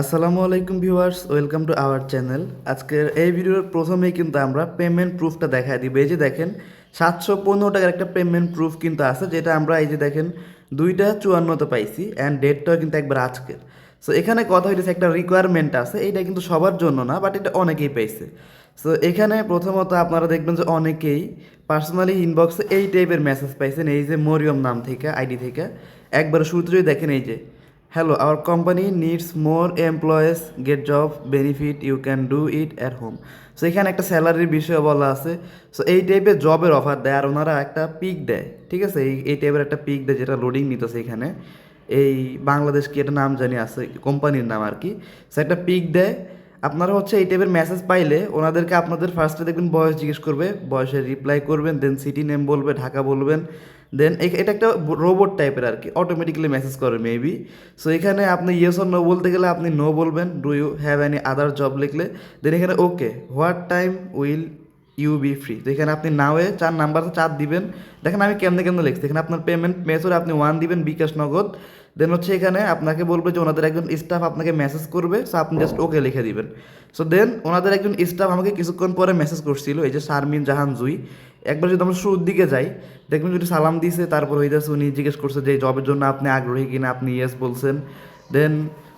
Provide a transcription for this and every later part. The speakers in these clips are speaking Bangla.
আসসালামু আলাইকুম viewers, welcome to our channel. আজকের এই ভিডিওর প্রথমেই কিন্তু আমরা পেমেন্ট প্রুফটা দেখায় দিব। এই যে দেখেন, সাতশো পনেরো টাকার একটা পেমেন্ট প্রুফ কিন্তু আছে, যেটা আমরা এই যে দেখেন, দুইটা চুয়ান্নতে পাইছি অ্যান্ড ডেটটাও কিন্তু একবার আজকের। সো এখানে কথা হইতেছে একটা রিকোয়ারমেন্ট আছে, এইটা কিন্তু সবার জন্য না বাট এটা অনেকেই পাইছে। সো এখানে প্রথমত আপনারা দেখবেন যে অনেকেই পার্সোনালি ইনবক্সে এই টাইপের মেসেজ পাইছেন, এই যে মরিয়ম নাম থেকে আইডি থেকে। একবার শুরুতে যদি দেখেন এই যে hello our company needs more employees get job benefit you can do it at home so এখানে একটা স্যালারির বিষয় বলা আছে। সো এই টাইপের জবের অফার দেয় আর ওনারা একটা পিক দেয়, ঠিক আছে? এই এই টাইপের একটা পিক দেয় যেটা লোডিং নিতেছে এখানে। এই বাংলাদেশ কি একটা নাম জানি, আছে কোম্পানির নাম আর কি। সো একটা পিক দেয়। আপনারা হচ্ছে এই টাইপের মেসেজ পাইলে ওনাদেরকে আপনাদের ফার্স্টে দেখবেন বয়স জিজ্ঞেস করবে, বয়সের রিপ্লাই করবেন দেন সিটি নেম বলবে, ঢাকা বলবেন। দেন এটা একটা রোবট টাইপের আর কি অটোমেটিক্যালি মেসেজ করে মেবি সো এখানে আপনি ইয়েস অর নো বলতে গেলে আপনি নো বলবেন do you have any other job লিখলে দেন এখানে okay what time will you be free তো এখানে আপনি নাওয়ে চার নাম্বার চার দিবেন, দেখেন আমি কেমনে কেমনে লিখছি, এখানে আপনার পেমেন্ট মেথড আপনি ওয়ান দিবেন বিকাশ নগদ দেন হচ্ছে এখানে আপনাকে বলবে যে ওনাদের একজন স্টাফ আপনাকে মেসেজ করবে সো আপনি জাস্ট ওকে লিখে দিবেন। সো দেন ওনাদের একজন স্টাফ আমাকে কিছুক্ষণ পরে মেসেজ করছিল, এই যে শারমিন জাহান জুই একবার যদি আমরা শুরুর দিকে যাই, দেখবেন যদি সালাম দিয়েছে তারপর হইতেছে উনি জিজ্ঞেস করছে যে জবের জন্য আপনি আগ্রহী কিনা? আপনি ইয়েস বলছেন। দেন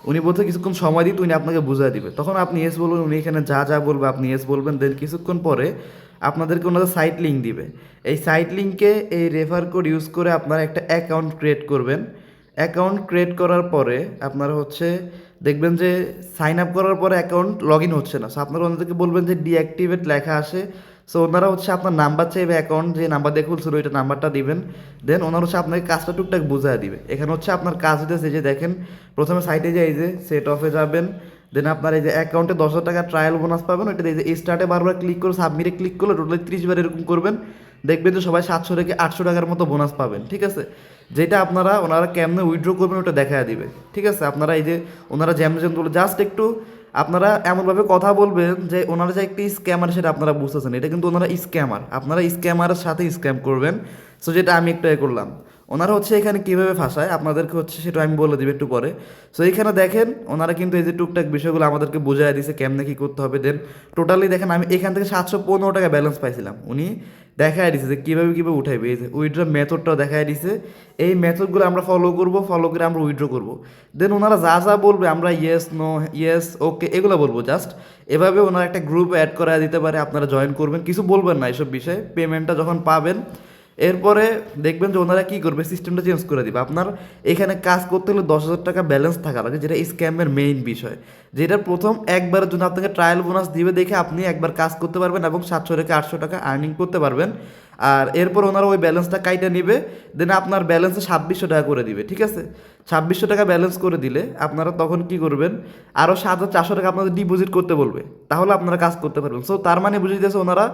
উনি বলতে কিছুক্ষণ সময় দিতে উনি আপনাকে বুঝাই দিবে। তখন আপনি ইয়েস বলবেন, উনি এখানে যা যা বলবে আপনি ইয়েস বলবেন। দেন কিছুক্ষণ পরে আপনাদেরকে ওনাদের সাইট লিঙ্ক দিবে। এই সাইট লিঙ্কে এই রেফার কোড ইউজ করে আপনারা একটা অ্যাকাউন্ট ক্রিয়েট করবেন। অ্যাকাউন্ট ক্রিয়েট করার পরে আপনারা হচ্ছে দেখবেন যে সাইন আপ করার পরে অ্যাকাউন্ট লগ ইন হচ্ছে না। সো আপনারা ওনাদেরকে বলবেন যে ডিঅ্যাক্টিভেট লেখা আসে সো ওনারা হচ্ছে আপনার নাম্বার চাইবে অ্যাকাউন্ট যে নাম্বার দিয়ে খুলছিল, ওইটা নাম্বারটা দিবেন। দেন ওনারা হচ্ছে আপনাকে কাজটা টুকটাক বুঝায় দিবে। এখানে হচ্ছে আপনার কাজ হইতেছে যে দেখেন, প্রথমে সাইটে যাই যে সেট অফে যাবেন। দেন আপনার এই যে অ্যাকাউন্টে দশ টাকা ট্রায়াল বোনাস পাবেন। ওইটা এই যে স্টার্টে বারবার ক্লিক করে সাবমিটে ক্লিক করলে টোটালি ত্রিশ বার এরকম করবেন। দেখবেন যে সবাই সাতশো থেকে আটশো টাকার মতো বোনাস পাবেন, ঠিক আছে? যেটা আপনারা, ওনারা কেমনে উইথড্র করবেন ওটা দেখা দিবে, ঠিক আছে? আপনারা এই যে, ওনারা যেমন যেমন জাস্ট একটু আপনারা এমনভাবে কথা বলবেন যে ওনারা যে একটি স্ক্যামার সেটা আপনারা বুঝতেছেন। এটা কিন্তু ওনারা স্ক্যামার আপনারা স্ক্যামারের সাথে স্ক্যাম করবেন। সো যেটা আমি একটু এ করলাম। ওনারা হচ্ছে এখানে কীভাবে ফাঁসায়? আপনাদেরকে হচ্ছে সেটা আমি বলে দিব একটু পরে। সো এইখানে দেখেন, ওনারা কিন্তু এই যে টুকটাক বিষয়গুলো আমাদেরকে বোঝায় দিছে, কেমনে কী করতে হবে দেন টোটালি দেখেন আমি এখান থেকে সাতশো পনেরো টাকা ব্যালেন্স পাইছিলাম। উনি দেখায় দিছে যে কীভাবে কীভাবে উঠাইবে এই যে উইড্র মেথডটাও দেখায় দিছে। এই মেথডগুলো আমরা ফলো করব ফলো করে আমরা উইড্র করব। দেন ওনারা যা যা বলবে আমরা ইয়েস নো ইয়েস ওকে এগুলো বলব জাস্ট এভাবে ওনারা একটা গ্রুপ অ্যাড করা দিতে পারে, আপনারা জয়েন করবেন। কিছু বলবেন না এসব বিষয়ে। পেমেন্টটা যখন পাবেন এরপরে দেখবেন যে ওনারা কী করবে? সিস্টেমটা চেঞ্জ করে দিবে। আপনার এখানে কাজ করতে হলে দশ হাজার টাকা ব্যালেন্স থাকা লাগে যেটা স্ক্যামের মেইন বিষয়। যেটা প্রথম একবারের জন্য আপনাকে ট্রায়াল বোনাস দিবে দেখে আপনি একবার কাজ করতে পারবেন এবং সাতশো থেকে আটশো টাকা আর্নিং করতে পারবেন। আর এরপর ওনারা ওই ব্যালেন্সটা কাইটা নিবে দেন আপনার ব্যালেন্সে ছাব্বিশশো টাকা করে দিবে, ঠিক আছে? ছাব্বিশশো টাকা ব্যালেন্স করে দিলে আপনারা তখন কি করবেন? আরও সাত হাজার চারশো টাকা আপনাদের ডিপোজিট করতে বলবে, তাহলে আপনারা কাজ করতে পারবেন। সো তার মানে বুঝে দিতেছে ওনারা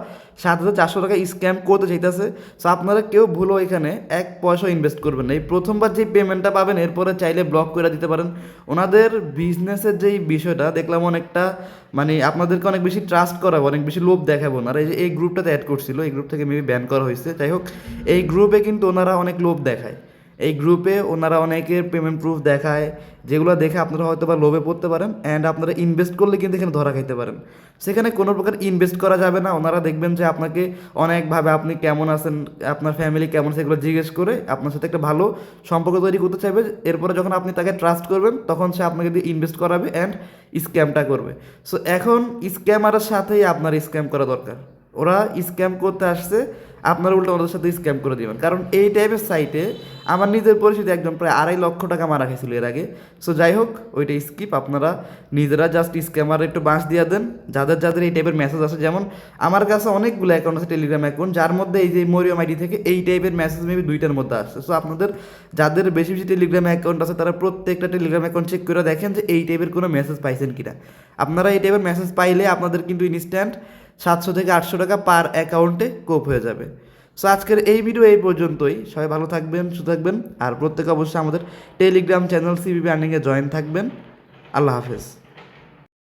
সাত হাজার চারশো টাকা স্ক্যাম করতে চাইতেছে। সো আপনারা কেউ ভুলো এখানে এক পয়সা ইনভেস্ট করবেন না। এই প্রথমবার যে পেমেন্টটা পাবেন, এরপরে চাইলে ব্লক করে দিতে পারেন। ওনাদের বিজনেসের যেই বিষয়টা, দেখলাম অনেকটা মানে আপনাদেরকে অনেক বেশি ট্রাস্ট করাবো, অনেক বেশি লোভ দেখাবো ওনারা এই যে, এই গ্রুপটাতে অ্যাড করছিল, এই গ্রুপ থেকে মেবি ব্যান করা হয়েছে। যাই হোক এই গ্রুপে কিন্তু ওনারা অনেক লোভ দেখায়। এই গ্রুপে ওনারা অনেকের পেমেন্ট প্রুফ দেখায়, যেগুলো দেখে আপনারা হয়তো বা লোভে পড়তে পারেন অ্যান্ড আপনারা ইনভেস্ট করলে কিন্তু এখানে ধরা খাইতে পারেন। সেখানে কোনো প্রকার ইনভেস্ট করা যাবে না। ওনারা দেখবেন যে আপনাকে অনেকভাবে আপনি কেমন আছেন, আপনার ফ্যামিলি কেমন সেগুলো জিজ্ঞেস করে আপনার সাথে একটা ভালো সম্পর্ক তৈরি করতে চাইবে। এরপরে যখন আপনি তাকে ট্রাস্ট করবেন, তখন সে আপনাকে দিয়ে ইনভেস্ট করাবে অ্যান্ড স্ক্যামটা করবে। সো এখন স্ক্যামারের সাথেই আপনার স্ক্যাম করা দরকার। ওরা স্ক্যাম করতে আসছে আপনার উল্টো ওদের সাথে স্ক্যাম করে দিবেন। কারণ এই টাইপের সাইটে আমার নিজের পরিচিতি একজন প্রায় আড়াই লক্ষ টাকা মারা খেয়েছিল এর আগে। সো যাই হোক ওইটা স্কিপ আপনারা নিজেরা জাস্ট স্ক্যামার একটু বাঁশ দিয়ে দেন। যাদের যাদের এই টাইপের মেসেজ আসে, যেমন আমার কাছে অনেকগুলো অ্যাকাউন্ট আছে টেলিগ্রাম অ্যাকাউন্ট যার মধ্যে এই যে মরিয়ম আইডি থেকে এই টাইপের মেসেজ মেবি দুইটার মধ্যে আসছে। সো আপনাদের যাদের বেশি বেশি টেলিগ্রাম অ্যাকাউন্ট আছে, তারা প্রত্যেকটা টেলিগ্রাম অ্যাকাউন্ট চেক করে দেখেন যে এই টাইপের কোনো মেসেজ পাইছেন কিনা। আপনারা এই টাইপের মেসেজ পাইলে আপনাদের কিন্তু ইনস্ট্যান্ট সাতশো থেকে আটশো টাকা পার অ্যাকাউন্টে কোপ হয়ে যাবে। সো আজকের এই ভিডিও এই পর্যন্তই। সবাই ভালো থাকবেন, সুস্থ থাকবেন। আর প্রত্যেকে অবশ্যই আমাদের টেলিগ্রাম চ্যানেল সিবিবি আর্নিংয়ে জয়েন থাকবেন। আল্লাহ হাফেজ।